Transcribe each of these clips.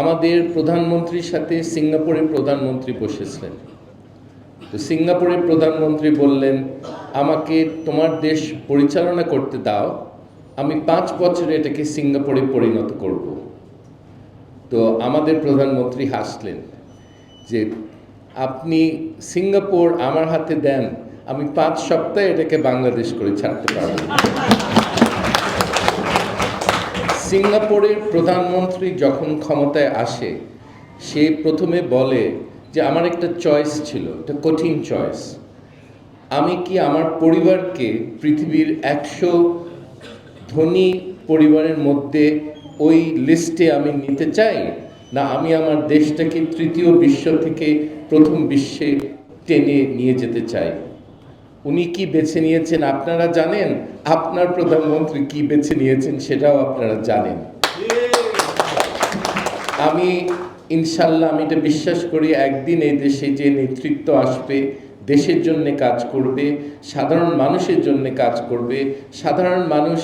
আমাদের প্রধানমন্ত্রীর সাথে সিঙ্গাপুরের প্রধানমন্ত্রী বসেছিলেন। তো সিঙ্গাপুরের প্রধানমন্ত্রী বললেন, আমাকে তোমার দেশ পরিচালনা করতে দাও, আমি পাঁচ বছরে এটাকে সিঙ্গাপুরে পরিণত করব। তো আমাদের প্রধানমন্ত্রী হাসলেন যে, আপনি সিঙ্গাপুর আমার হাতে দেন, আমি পাঁচ সপ্তাহে এটাকে বাংলাদেশ করে ছাড়তে পারব। সিঙ্গাপুরের প্রধানমন্ত্রী যখন ক্ষমতায় আসে, সে প্রথমে বলে যে, আমার একটা চয়েস ছিল, একটা কঠিন চয়েস আমি কি আমার পরিবারকে পৃথিবীর একশো ধনী পরিবারের মধ্যে ওই লিস্টে আমি নিতে চাই? না, আমি আমার দেশটাকে তৃতীয় বিশ্ব থেকে প্রথম বিশ্বে টেনে নিয়ে যেতে চাই? উনি কি বেছে নিয়েছেন আপনারা জানেন? আপনার প্রধানমন্ত্রী কি বেছে নিয়েছেন সেটাও আপনারা জানেন। আমি, ইনশাল্লাহ আমি এটা বিশ্বাস করি, একদিন এই দেশে যে নেতৃত্ব আসবে, দেশের জন্য কাজ করবে, সাধারণ মানুষের জন্য কাজ করবে, সাধারণ মানুষ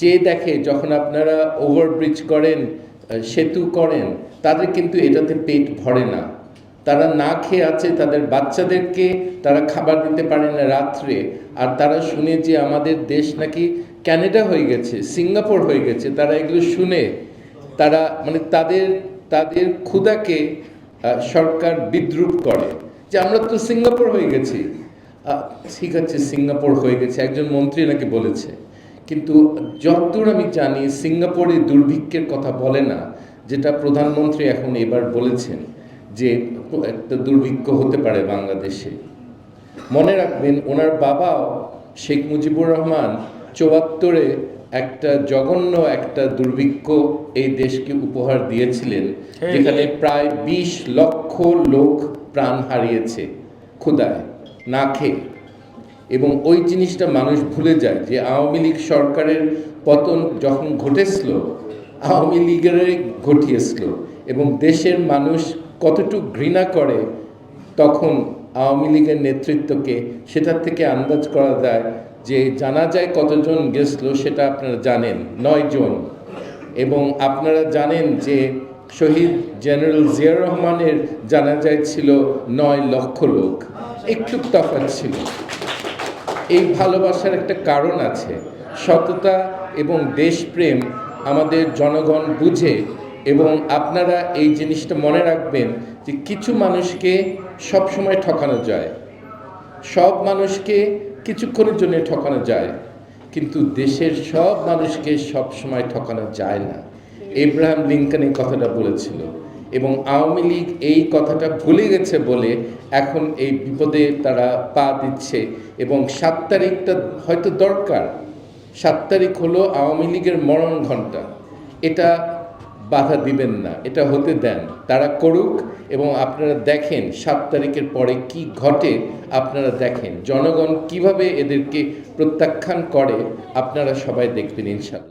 যে দেখে যখন আপনারা ওভারব্রিজ করেন সেতু করেন, তাদের কিন্তু এটাতে পেট ভরে না। তারা না খেয়ে আছে, তাদের বাচ্চাদেরকে তারা খাবার দিতে পারে না রাত্রে। আর তারা শুনে যে আমাদের দেশ নাকি ক্যানাডা হয়ে গেছে, সিঙ্গাপুর হয়ে গেছে, তারা এগুলো শুনে তারা মানে তাদের তাদের ক্ষুদাকে সরকার বিদ্রুপ করে। যে আমরা তো সিঙ্গাপুর হয়ে গেছি। ঠিক আছে, সিঙ্গাপুর হয়ে গেছে, একজন মন্ত্রী নাকি বলেছে। কিন্তু যতদূর আমি জানি, সিঙ্গাপুরে দুর্ভিক্ষের কথা বলে না, যেটা প্রধানমন্ত্রী এখন এবার বলেছেন। যে একটা দুর্ভিক্ষ হতে পারে বাংলাদেশে। মনে রাখবেন ওনার বাবাও শেখ মুজিবুর রহমান চুয়াত্তরে একটা জঘন্য একটা দুর্ভিক্ষ এই দেশকে উপহার দিয়েছিলেন যেখানে প্রায় বিশ লক্ষ লোক প্রাণ হারিয়েছে ক্ষুদায় না খেয়ে। এবং ওই জিনিসটা মানুষ ভুলে যায় যে আওয়ামী লীগ সরকারের পতন যখন ঘটেছিল আওয়ামী লীগের ঘটিয়েছিল। এবং দেশের মানুষ কতটুকু ঘৃণা করে, তখন আওয়ামী লীগের নেতৃত্বকে সেটার থেকে আন্দাজ করা যায় যে জানা যায় কতজন গেছিল সেটা আপনারা জানেন, নয় জন। এবং আপনারা জানেন যে শহীদ জেনারেল জিয়া রহমানের জানাজায় ছিল নয় লক্ষ লোক। একটু তফাৎ ছিল। এই ভালোবাসার একটা কারণ আছে। সততা এবং দেশপ্রেম আমাদের জনগণ বুঝে এবং আপনারা এই জিনিসটা মনে রাখবেন যে কিছু মানুষকে সবসময় ঠকানো যায়। সব মানুষকে কিছুক্ষণের জন্য ঠকানো যায়। কিন্তু দেশের সব মানুষকে সব সময় ঠকানো যায় না। এব্রাহাম লিঙ্কন এই কথাটা বলেছিল এবং আওয়ামী লীগ এই কথাটা ভুলে গেছে বলে এখন এই বিপদে তারা পা দিচ্ছে এবং সাত তারিখটা হয়তো দরকার। সাত তারিখ হলো আওয়ামী লীগের মরণ ঘণ্টা। এটা বাধা দিবেন না। এটা হতে দেন। তারা করুক এবং আপনারা দেখেন সাত তারিখের পরে কি ঘটে, আপনারা দেখেন। জনগণ কীভাবে এদেরকে প্রত্যাখ্যান করে, আপনারা সবাই দেখবেন ইনশাল্লাহ